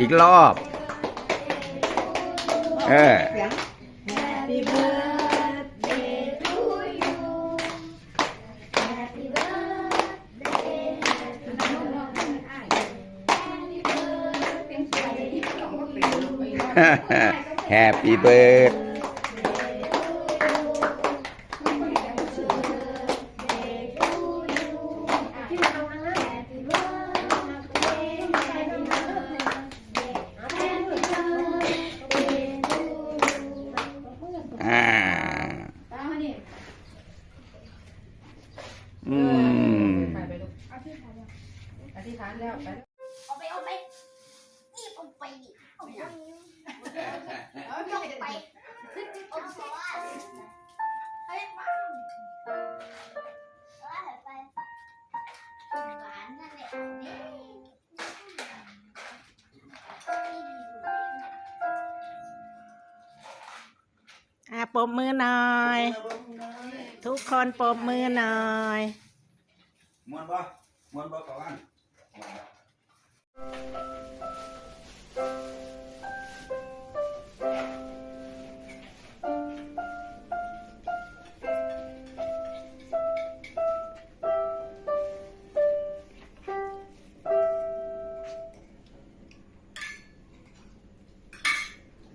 อีกรอบ เออ Happy birthday to you Happy birthday Happy birthday อ่า อืม อธิษฐานแล้วไปเอาไปเอาไปนี่เอาไปเอาไปเอาไปเอาซอสเฮ้ยว้าวไปหวานนั่นแหละนี่อะปรบมือหน่อย ทุกคนปรบมือหน่อย มวนบ่ มวนบ่ก่อน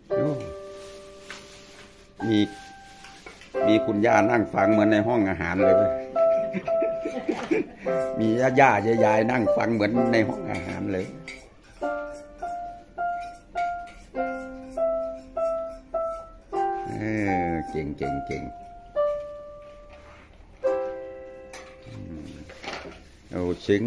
โอ้มี มีคุณย่านั่งฟังเหมือนในห้องอาหารเลยเว้ย มีย่าๆยายๆนั่งฟังเหมือนในห้องอาหารเลยเออเก่งเก่งเก่งอืมโอ้ชิง